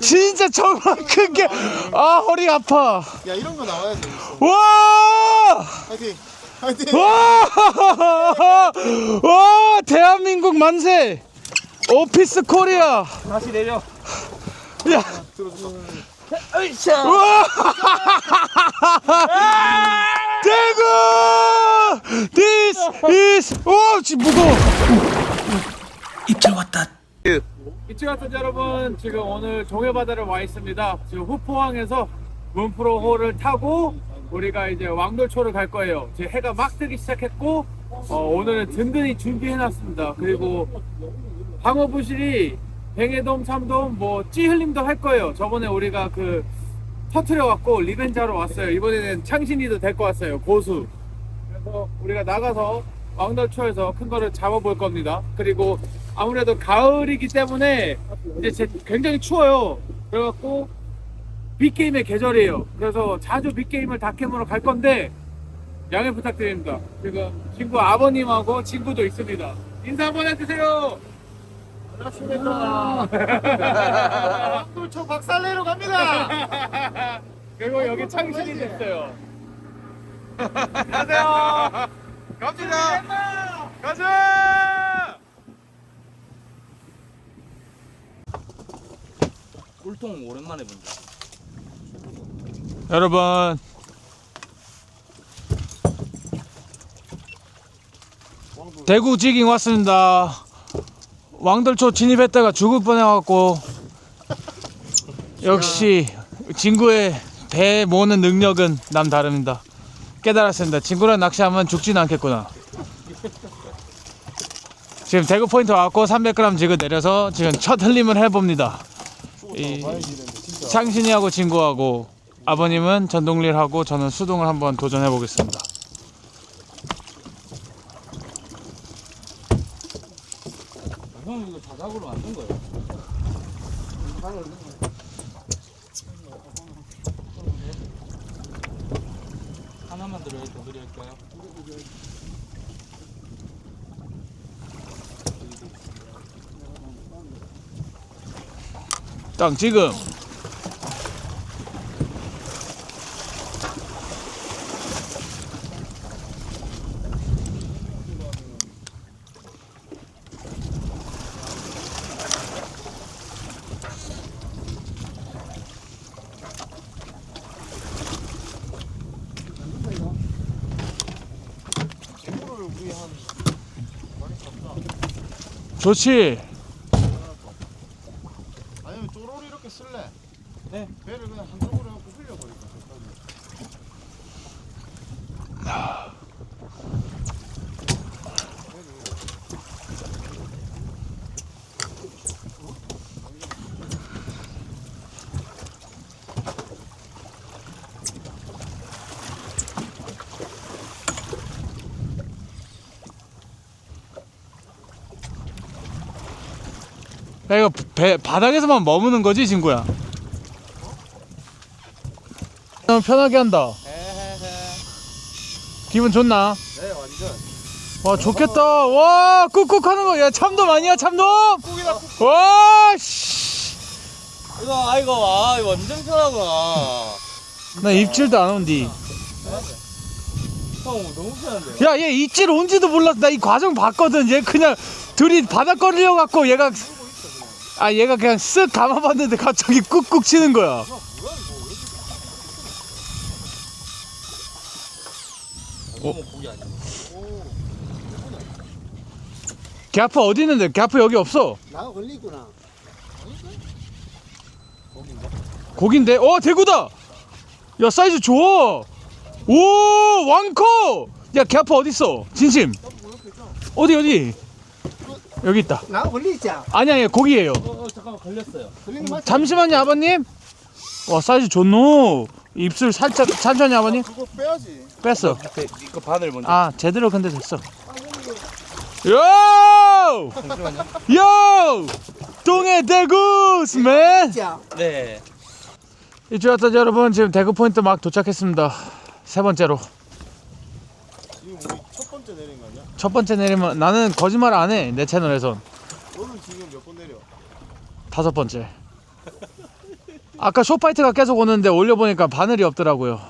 진짜 정말 큰게 아 허리 아파 야 이런 거 나와야 돼. 와! 파이팅. 파이팅. 와! 와! 대한민국 만세! 오피스 코리아! 다시 내려. 야! 으쌰. 와! 대구! This is 오, 지 무거워. 이치 같은 여러분 지금 오늘 종해바다를 와 있습니다. 지금 후포항에서 문프로호를 타고 우리가 이제 왕돌초를 갈 거예요. 지금 해가 막 뜨기 시작했고 어, 오늘은 든든히 준비해놨습니다. 그리고 방어 부실이 뱅해돔, 참돔, 뭐 찌흘림도 할 거예요. 저번에 우리가 그 터트려 갖고 리벤자로 왔어요. 이번에는 창신이도 데리고 왔어요. 고수. 그래서 우리가 나가서 왕돌초에서 큰 거를 잡아볼 겁니다. 그리고 아무래도 가을이기 때문에 이제 제- 굉장히 추워요. 그래갖고 빅게임의 계절이에요. 그래서 자주 빅게임을 다캠으로 갈 건데 양해 부탁드립니다. 지금 친구 아버님하고 친구도 있습니다. 인사 한번 해주세요. 반갑습니다. 황돌초 박살내러 갑니다. 그리고 여기 창신이 됐어요. 안녕하세요. 갑니다. 가자. 꿀통 오랜만에 본다. 여러분 대구 지깅 왔습니다. 왕돌초 진입했다가 죽을 뻔해갖고 역시 친구의 배 모는 능력은 남다릅니다. 깨달았습니다. 친구랑 낚시하면 죽진 않겠구나. 지금 대구 포인트 와갖고 300g 지금 내려서 지금 첫 흘림을 해봅니다. 이 창신이하고 친구하고 아버님은 전동릴 하고 저는 수동을 한번 도전해 보겠습니다. 형 이거 자작으로 만든 거예요? 하나만 들어요? 더 드릴까요? 딱 지금. 좋지. 아니면 쪼로리 이렇게 쓸래? 네. 배를 그냥 한쪽으로 해갖고 흘려버릴까? 야 이거 배 바닥에서만 머무는 거지 친구야. 너무 편하게 한다. 기분 좋나? 네 완전. 와 좋겠다. 와 꾹꾹 하는 거. 야 참돔 아니야 참돔? 꾹이다 꾹. 와 씨. 이거 아 이거 와 이거 완전 편하구나. 나 입질도 안 온디. 형 너무 편한데. 야얘 입질 온지도 몰랐어. 나 이 과정 봤거든. 얘 그냥 둘이 바닥거리려 갖고 얘가 아 얘가 그냥 쓱 감아봤는데 갑자기 꾹꾹 치는 거야. 뭐 고기 아니야? 개아프 어디 있는데? 개아프 여기 없어. 나가 걸리구나. 고긴데? 어 대구다. 야 사이즈 좋아. 오 왕커. 야 개아프 어디 있어? 진심. 어디 어디? 여기 있다. 나가 걸리자. 아니 아니 고기예요. 어, 어 잠깐만 걸렸어요. 걸리는 거 맞지? 잠시만요 아버님. 와 사이즈 좋노. 입술 살짝 천천히 아버님. 그거 빼야지. 뺐어. 밑에 이거 바늘 먼저. 아 제대로 근데 됐어. 요! 잠시만요. 요! 동해 대구스맨. 네. 이쪽 왔다 여러분 지금 대구 포인트 막 도착했습니다. 세 번째로. 지금 우리 첫 번째 내린 거 아니야? 첫 번째 내리면 나는 거짓말 안 해. 내 채널에선 너는 지금 몇 번 내려? 다섯 번째. 아까 쇼파이트가 계속 오는데 올려보니까 바늘이 없더라고요.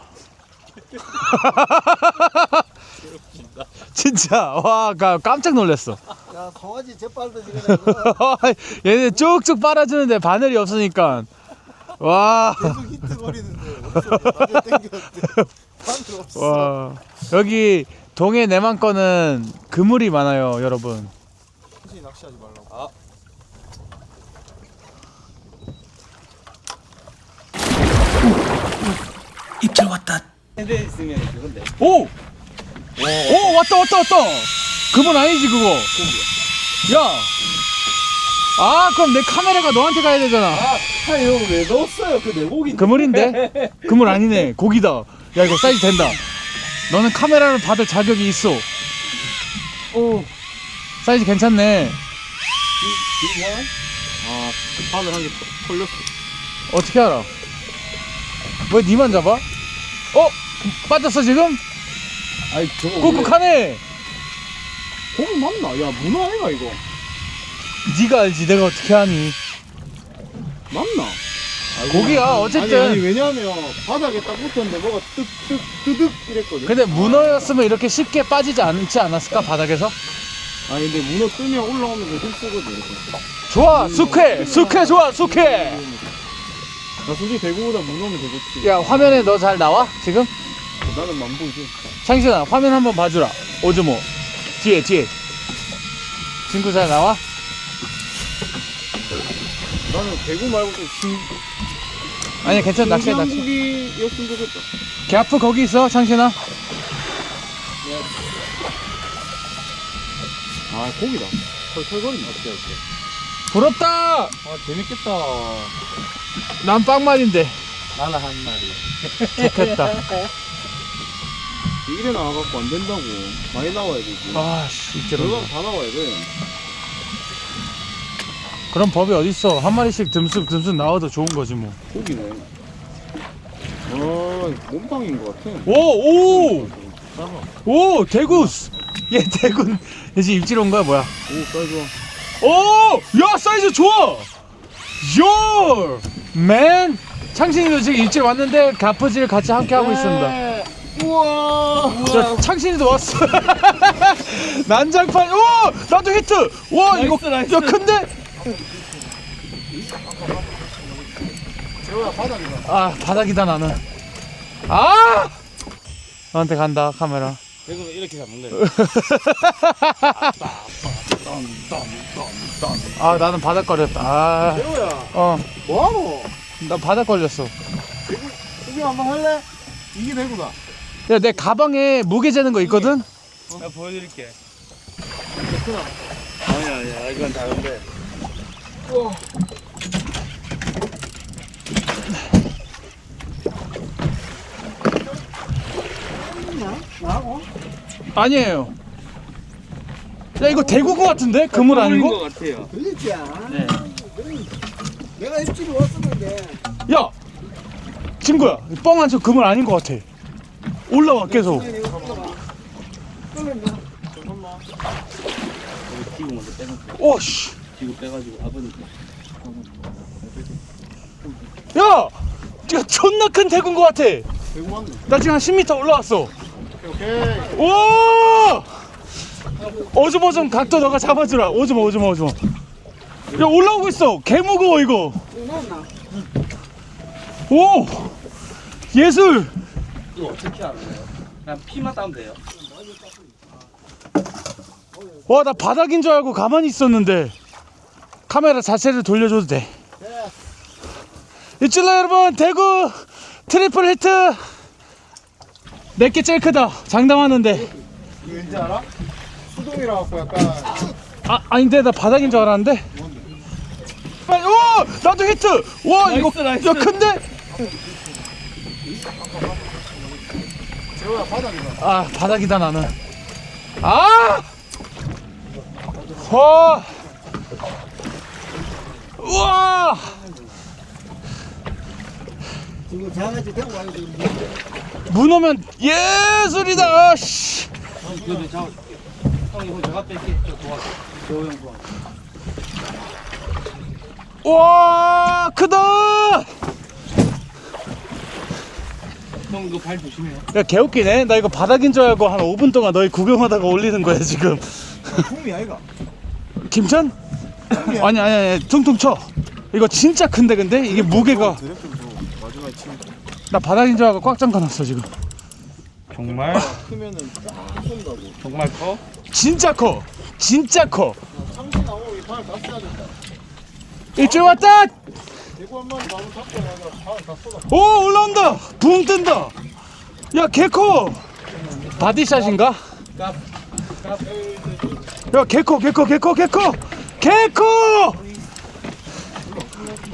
진짜 와 가- 깜짝 놀랐어. 야 송아지 재빨도 지금 얘네 쭉쭉 빨아주는데 바늘이 없으니까 와. 계속 히트 거리는데. 나중에 땡겼는데 바늘 없어. 와 여기 동해 내만권은 그물이 많아요 여러분 천천히 낚시하지 말라고. 핸드 있으면 그건데. 오! 오 왔다 왔다 왔다 그분 아니지 그거 야! 아 그럼 내 카메라가 너한테 가야 되잖아 아, 이거 왜 넣었어요? 그 내곡인데. 그물인데? 그물 아니네 고기다 야 이거 사이즈 된다 너는 카메라를 받을 자격이 있어 오 사이즈 괜찮네 아, 바늘 한개 걸렸어. 어떻게 알아? 왜 니만 잡아? 어? 빠졌어 지금? 아이, 저거. 꾹꾹하네 고기 맞나? 야, 문어 아이가 이거? 네가 알지 내가 어떻게 하니 맞나? 고기가 아니, 아니 어쨌든 왜냐면 바닥에 딱 붙었는데 뭐가 뜩뜩 뜨득 이랬거든. 근데 문어였으면 이렇게 쉽게 빠지지 않지 않았을까 바닥에서? 아니 근데 문어 뜨면 올라오면 그 힘쓰거든. 이렇게. 좋아 숙회 숙회 좋아 숙회 나 솔직히 대구보다 문어면 더 좋지. 야 화면에 너 잘 나와 지금? 나는 안 보이지. 창신아 화면 한번 봐주라 오즈모 뒤에 뒤에 친구 잘 나와? 나는 대구 말고 좀 신. 아니야 괜찮아 낚시해 낚시 한국이었으면 좋겠다. 개아프 거기 있어 창신아 아 고기다. 털털거린다. 어때 어때. 부럽다 아 재밌겠다. 난 빵말인데 나는 한 마리. 좋겠다 이래 나와갖고 안 된다고. 많이 나와야 되지. 아씨 이제로 들어가면 다 나와야 돼. 그런 법이 어딨어 한 마리씩 듬뿍 듬뿍 나와도 좋은 거지 뭐 고기네. 아 몸빵인 것 같아. 오! 오! 작아. 오! 대구스! 얘 대군 얘 지금 입질 온 거야 뭐야 오 사이즈. 오! 야 사이즈 좋아! 요! 맨! 창신이도 지금 입질 왔는데 가프질 같이 함께 하고 있습니다 네. 우와. 저 창신이도 왔어 난장판 오! 나도 히트! 와 이거 나이스, 야 큰데? 재호야 바닥이다. 아 바닥이다 나는 아! 너한테 간다 카메라 대구는 이렇게 잡는 거야. 아 나는 바닥 걸렸다 아, 재호야 어, 뭐하노? 나 바닥 걸렸어 구경 한번 할래? 이게 대구다. 야 내 가방에 무게 재는 거 있거든? 나 보여드릴게. 아니야, 아니야, 이건 다른데. 아니에요 야 이거 대구 거 같은데? 그물 아니고? 것 같아요. 들리지? 네. 내가 입질이 왔었는데. 야! 친구야 뻥한 척 그물 아닌 거 같아 올라와 계속 잠깐만. 지구 먼저 빼놓고, 오씨 지구 빼가지고 아버님. 야! 야 존나 큰 대구인 거 같아 대구 맞네. 나 지금 한 10m 올라왔어 오! 오줌 오줌 각도 너가 잡아주라 오줌 오줌 오줌 야 올라오고 있어 개 무거워 이거 오! 예술! 이거 어떻게 알아요? 그냥 피만 따면 돼요. 와 나 바닥인 줄 알고 가만히 있었는데 카메라 자체를 돌려줘도 돼 이찔러 여러분 대구 트리플 히트 내게 제일 크다 장담하는데 이거 왠지 알아? 수동이라 갖고 약간 아 아닌데 나 바닥인 줄 알았는데 오 나도 히트 와 이거 나이스, 나이스. 야 큰데 재호야 바닥이다. 아 바닥이다 나는 아 와. 우와 지금 장아찌 대구 가는 중. 문어면 예술이다 씨. 그래도 저, 형 이거 제가 뺄게. 저 도와줘. 저형 도와줘. 와 크다 형 이거 발 조심해요. 야 개웃기네 나 이거 바닥인 줄 알고 한 5분 동안 너희 구경하다가 올리는 거야 지금 콩이 아이가. 김천? 아니 아니 아니 퉁퉁 쳐 이거 진짜 큰데 근데 이게 무게가 줘. 마지막에 치면 나 바닥인 줄 알고 꽉 잠가놨어 지금 정말 크면은 쫙 쏜다고. 정말 커? 진짜 커 진짜 커 참치 나오고 이발 다 써야 된다. 일주일 왔다 대구 한 마리 마음 잡고 나가 발다 쏟아. 오 올라온다 붕 뜬다 야 개커 바디샷인가? 야 개커 개커 개커 개커 개커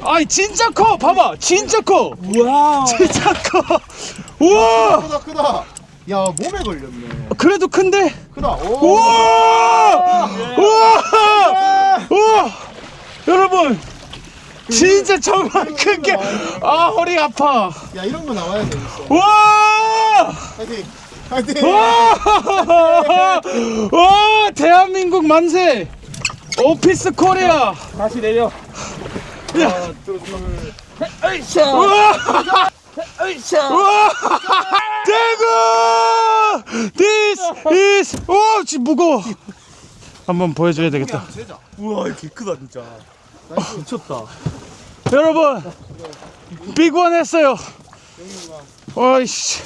아이 진짜 커 봐봐 진짜 커 우와. 진짜 커 우와 크다 크다. 야 몸에 걸렸네. 그래도 큰데 크다. 오. 우와 우와 우와 여러분 진짜 정말 큰게 아 허리 아파 야 이런 거 나와야 되겠어. 우와 파이팅. 파이팅. 와! 와! 대한민국 만세! 오피스 코리아! 다시 내려. 하나 둘! 으쌰. 우와! 대구! This is 오, 지 무거워. 한번 보여줘야 되겠다. 우와 이렇게 크다 진짜. 미쳤다. 여러분, 빅원 했어요. 어이씨.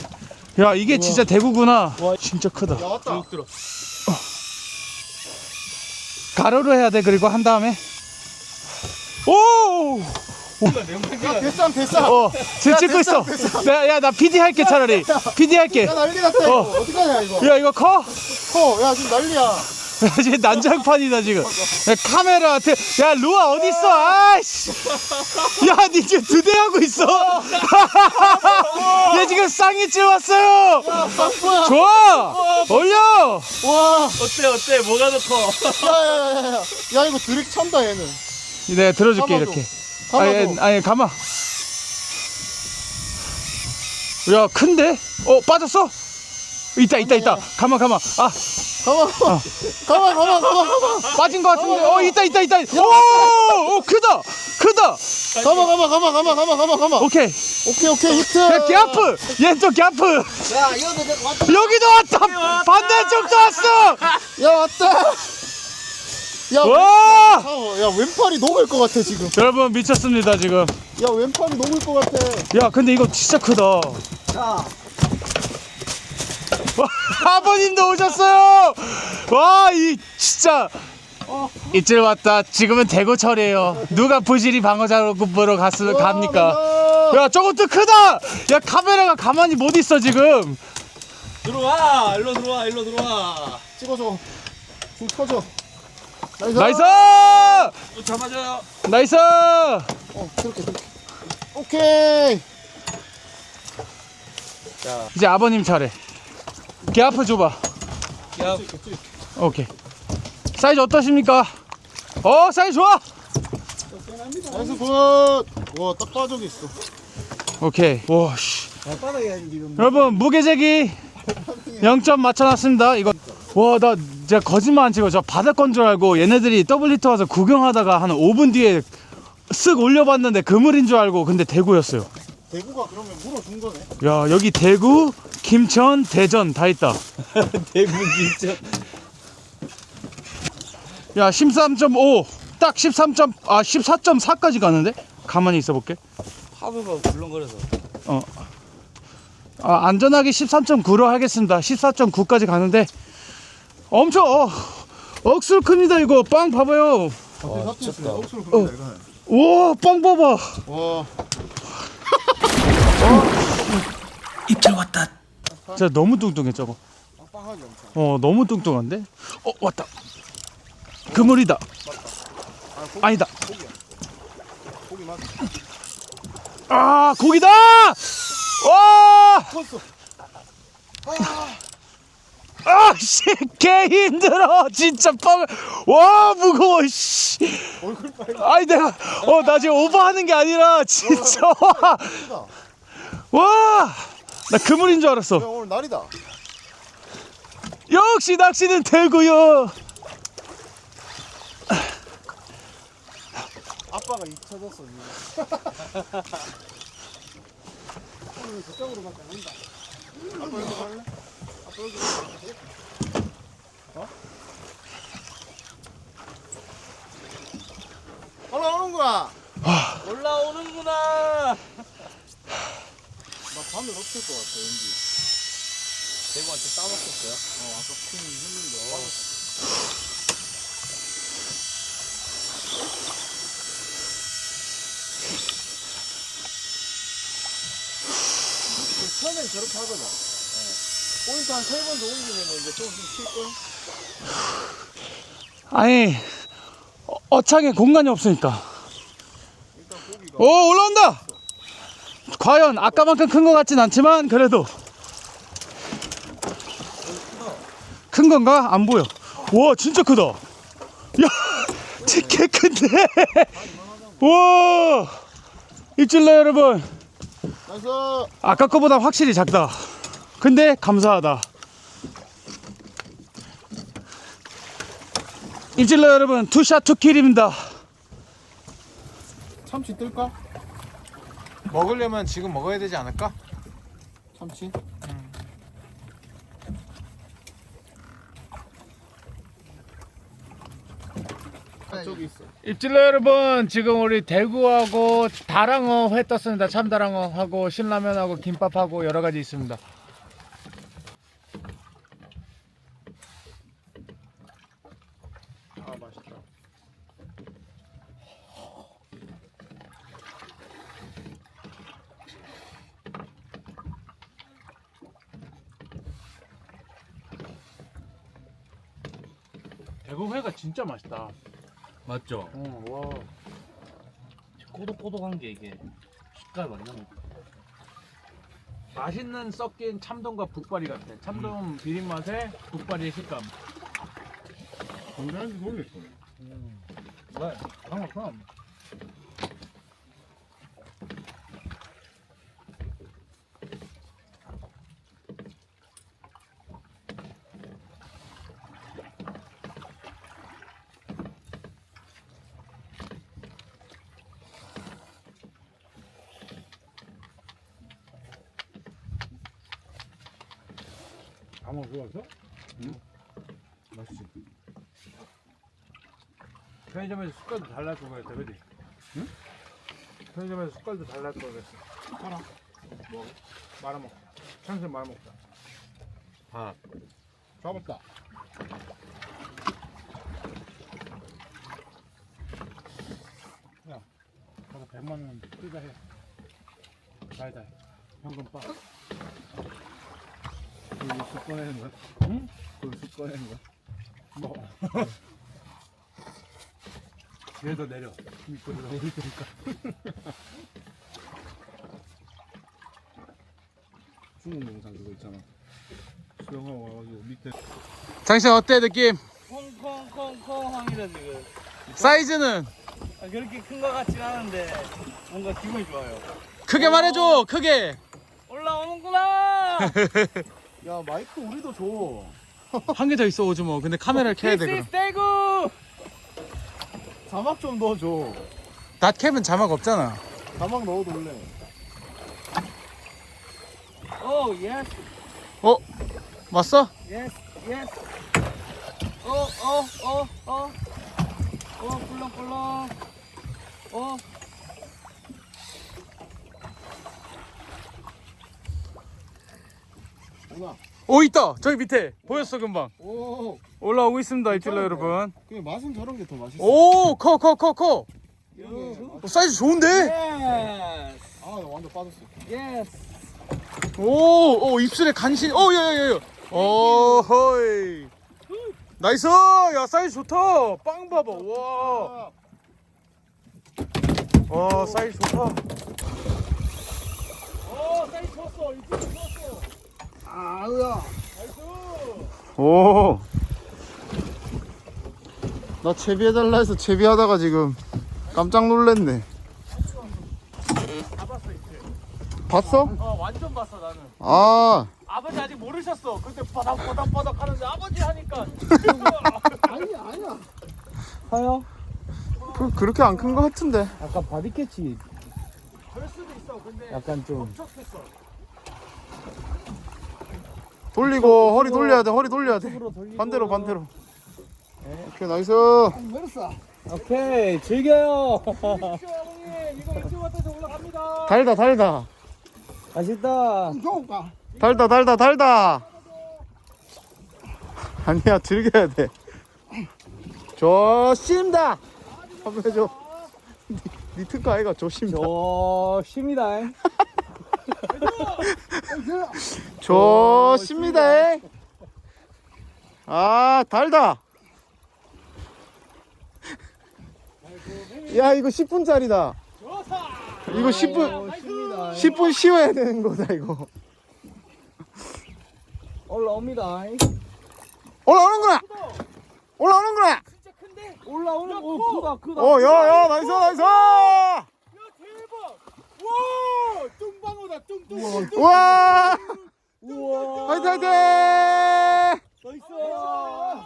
야, 이게 진짜 대구구나. 진짜 크다. 야 왔다. 들어. 가로로 해야 돼. 그리고 한 다음에. 오! 야 대쌈 대쌈. 어, 지금 찍고 있어. 됐어, 야, 야, 나 PD 할게 차라리. PD 할게. 야 난리 났다 이거. 어. 어. 어떡하냐 이거. 야, 이거 커? 커. 야 지금 난리야. 지금 난장판이다 지금. 야, 카메라, 드, 야, 루아 어디 있어? 아이씨. 야, 니 지금 두대 하고 있어. 얘 지금 쌍이질 왔어요. 좋아. 올려. 와. 어때 어때 뭐가 더 커? 야야야야. 야 이거 드릭 찬다 얘는. 내가 들어줄게 가마도. 이렇게. 아니, 아니, 가마. 야, 큰데? 어, 빠졌어? 있다, 있다, 있다. 가마, 가마. 아, 가만 가만 가만 가만 가만 가만 빠진 것 같은데. 어, 있다, 있다, 있다. 오, 오, 크다, 크다. 가만 가만 가만 가만 가만 가만 가만. 오케이. 오케이 오케이 히트. 야, 갸프! 얘또 갸프! 야 이거 왔다. 여기도 왔다! 반대쪽도 왔어! 야 왔다. 야, 와! 어, 야 왼팔이 녹을 것 같아 지금. 여러분 미쳤습니다 지금 야 왼팔이 녹을 것 같아. 야 근데 이거 진짜 크다 자. 와, 아버님도 오셨어요 와 이 진짜 이틀 왔다 지금은 대구철이에요 누가 부실이 방어 작업으로 갔, 갑니까 야 저것도 크다 야 카메라가 가만히 못 있어 지금 들어와 일로 들어와 일로 들어와. 찍어줘. 줄 터져. 나이스. 나이스 또 잡아줘요. 나이스 어 그렇게 그렇게. 오케이. 이제 아버님 차례 개 앞을 줘봐 야 오케이 사이즈 어떠십니까? 어 사이즈 좋아 나이스 굿. 와 딱 빠져 있어. 오케이 와 씨 바닥에 지금. 여러분 무게재기 0점 맞춰놨습니다 이거 와 나 진짜 거짓말 안 치고 저 바다 건 줄 알고 얘네들이 더블 히트 와서 구경하다가 한 5분 뒤에 쓱 올려봤는데 그물인 줄 알고 근데 대구였어요 대구가 그러면 물어준 거네. 야 여기 대구 김천 대전 다 있다 대구 진짜. 야 13.5딱 13점 아 14.4까지 가는데 가만히 있어 볼게 파도가 불렁거려서. 아, 안전하게 13.9로 하겠습니다 14.9까지 가는데 엄청 어, 억수로 큽니다 이거 빵 봐봐요 사투리였습니다. 억수로 어. 큽니다 이거는. 우와 빵 봐봐 와. 진짜 너무 뚱뚱해 저거 빵빵하게 엄청. 어 너무 뚱뚱한데 어 왔다 그물이다 아, 고기, 아니다 고기야. 고기 맞아. 아 고기다 와 컸어. 아 씨 개 힘들어 진짜 빵 와 무거워 씨 얼굴 빨개. 아니 내가 어 나 지금 오버하는 게 아니라 진짜 크다. 와 나 그물인 줄 야 알았어 오늘 날이다. 역시 낚시는 되고요 아빠가 잊혀졌어 지금. 저쪽으로밖에 안 한다. 아빠 여기 갈래? 어? 올라오는 거야. 올라오는구나. 나 밤에 없을 것 같아 왠지. 대구한테 따먹었어요? 어 아까 큰 했는데. 그 처음엔 저렇게 하거든. 포인트 한 세 번 더 옮기면 이제 조금씩 칠걸? 아니 어, 어창에 공간이 없으니까. 일단 고기가. 오 올라온다! 과연 아까만큼 큰 것 같진 않지만 그래도. 큰 건가? 안 보여. 와 진짜 크다. 야 진짜 개 큰데? 와! 입질러 여러분. 나이스! 아까 거보다 확실히 작다 근데 감사하다 입질러 여러분 투샷 투킬입니다 참치 뜰까? 먹으려면 지금 먹어야 되지 않을까? 참치? 아, 저기 있어. 입질러 여러분 지금 우리 대구하고 다랑어 회 떴습니다 참다랑어 하고 신라면하고 김밥하고 여러 가지 있습니다 아 맛있다. 대구 회가 진짜 맛있다 맞죠? 어, 와. 꼬독꼬독한 게 이게 식감 많이 나네. 맛있는 섞인 참돔과 북발이 같아. 참돔 비린 맛에 북발의 식감. 건강한지 모르겠어. 왜? 방어 그럼. 편의점에서 숟갈도 달랄 거 그랬다, 그지? 응? 편의점에서 숟갈도 달랄 거 그랬어. 하나. 뭐? 말아먹자. 찬스 말아먹자. 밥. 잡았다. 가서 100만 원 투자해. 달달. 현금 빠. 그걸 쑥 꺼내는 거야? 응? 그걸 쑥 꺼내는 거야? 뭐. 얘도 내려. 들어. 내릴 테니까. 중국 영상 그거 있잖아. 수영하고 와가지고 밑에 장신 어때 느낌? 콩콩콩콩합니다 지금. 사이즈는 아, 그렇게 큰거 같진 않은데 뭔가 기분이 좋아요. 크게 말해줘. 크게. 올라오는구나. 야 마이크 우리도 줘. 한 개 더 있어 오즈모. 근데 카메라를 켜야 돼 그럼. 대구. 자막 좀 넣어줘. 닷캡은 자막 없잖아. 자막 넣어둘래. 오 예스 어? 왔어? 예스 예스. 오오오 오 오. 오 꿀렁꿀렁. 오. 오나. 오 있다. 저기 밑에 보였어 금방. 오. 올라오고 있습니다 입질러 여러분. 그냥 맛은 저런 게 더 맛있어. 오커 커 커 커. 이게 어, 사이즈 좋은데? 예스 아, 나 완전 빠졌어. 예스. 오, 오 입술에 간신. 오, 야야야. 오, 허이. 나이스. 야 사이즈 좋다. 빵 봐봐. 와. 와 사이즈 좋다. 오 사이즈 좋았어. 이쪽 좋았어. 아우야. 오. 나 채비해달라 해서 채비하다가 지금 깜짝 놀랐네. 봤어? 어 완전 봤어 나는. 아, 아버지 아직 모르셨어. 근데 바닥바닥바닥 하는데 아버지 하니까. 아니야, 아니야. 하요? 그, 그렇게 안큰거 같은데. 아까 바디 캐치 그럴 수도 있어. 근데 약간 좀 엄청했어. 돌리고 허리 돌려야 돼 허리 돌려야 돼. 반대로 반대로. 오케이 나이스. 오케이 즐겨요. 달다 달다. 맛있다. 달다 달다 달다. 아니야 즐겨야 돼. 좋습니다. 한번 해줘. 니, 니 특가 아이가 좋습니다. 조심이다. 좋습니다 아 달다 야 이거 10분짜리다 이거 10분 조심이다. 10분 쉬어야 되는 거다 이거 올라옵니다. 올라오는구나 올라오는구나 올라오는 거 크다 크다. 어, 야, 야, 나이스, 나이스! 와 뚱방어다 뚱뚱 우와! 우와. 화이팅, 화이팅! 나이스. 와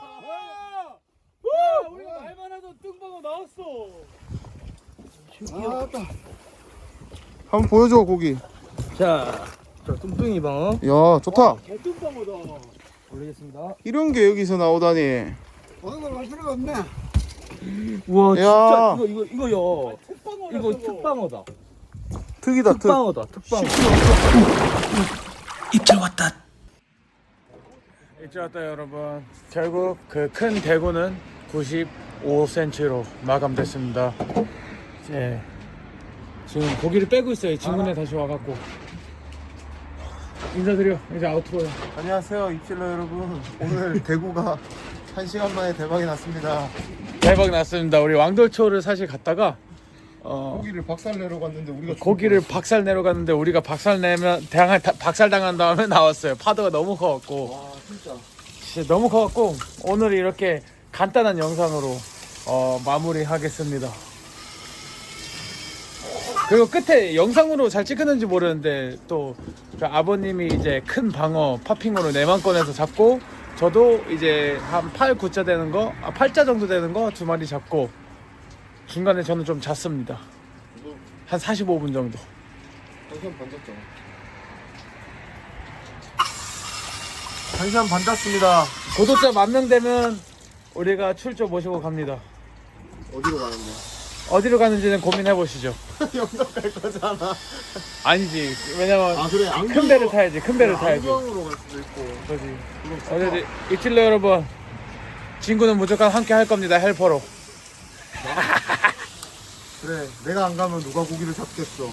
우리가 말만 하던 뚱방어 나왔어 한번 보여줘, 고기. 자, 저 뚱뚱이 방어 야, 좋다. 개뚱방어다 올리겠습니다. 이런 게 여기서 나오다니. 우와 야. 진짜 이거 이거 이거요. 특방어다 이거 저거. 특방어다. 특이다, 특. 특방어다. 특방어. 입질 왔다 여러분 결국 그 큰 대구는 95cm로 마감됐습니다 이제 지금 고기를 빼고 있어요 진군에 다시 와갖고 인사드려 이제 아웃로야 안녕하세요, 입질러 여러분. 오늘 대구가 한 시간 만에 대박이 났습니다. 대박 났습니다 우리 왕돌초를 사실 갔다가 어, 고기를 박살 내러 갔는데 우리가 고기를 박살 내러 갔는데 우리가 박살 내면 다- 박살 당한 다음에 나왔어요. 파도가 너무 커갖고. 와, 진짜. 진짜 너무 커갖고 오늘 이렇게 간단한 영상으로 어, 마무리하겠습니다. 그리고 끝에 영상으로 잘 찍혔는지 모르는데 또그 아버님이 이제 큰 방어 파핑으로 네만 꺼내서 잡고 저도 이제 한 8, 9자 되는 거, 아, 8자 정도 되는 거 두 마리 잡고 중간에 저는 좀 잤습니다. 한 45분 정도. 한 시간 반 잤잖아. 한 시간 반 잤습니다. 구독자 만명 되면 우리가 출조 모시고 갑니다. 어디로 가는데? 어디로 가는지는 고민해 보시죠. 영덕 갈 거잖아. 아니지. 왜냐면 아, 그래. 큰 배를 타야지. 큰 배를 타야지. 안경으로 갈 수도 있고. 그지. 어제 이틀러 여러분. 친구는 무조건 함께 할 겁니다. 헬퍼로. 그래. 내가 안 가면 누가 고기를 잡겠어.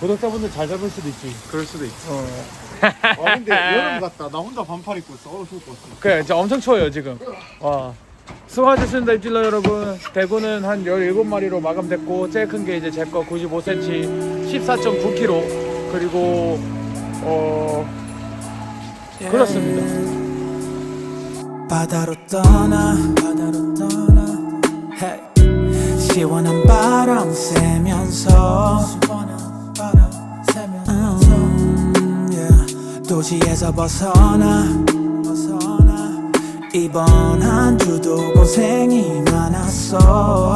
구독자분들 잘 잡을 수도 있지. 그럴 수도 있어. 어. 아 근데 여름 같다. 나 혼자 반팔 입고 있어. 얼어 죽을 것 같아. 그래, 이제 엄청 추워요 지금. 와. 수고하셨습니다 입질러 여러분. 대구는 한 17마리로 마감됐고 제일 큰 게 이제 제 거 95cm, 14.9kg 그리고 어 그렇습니다. 바다로 떠나 바다로 떠나 hey. 시원한 바람 쐬면서. 음. 도시에서 벗어나. 이번 한 주도 고생이 많았어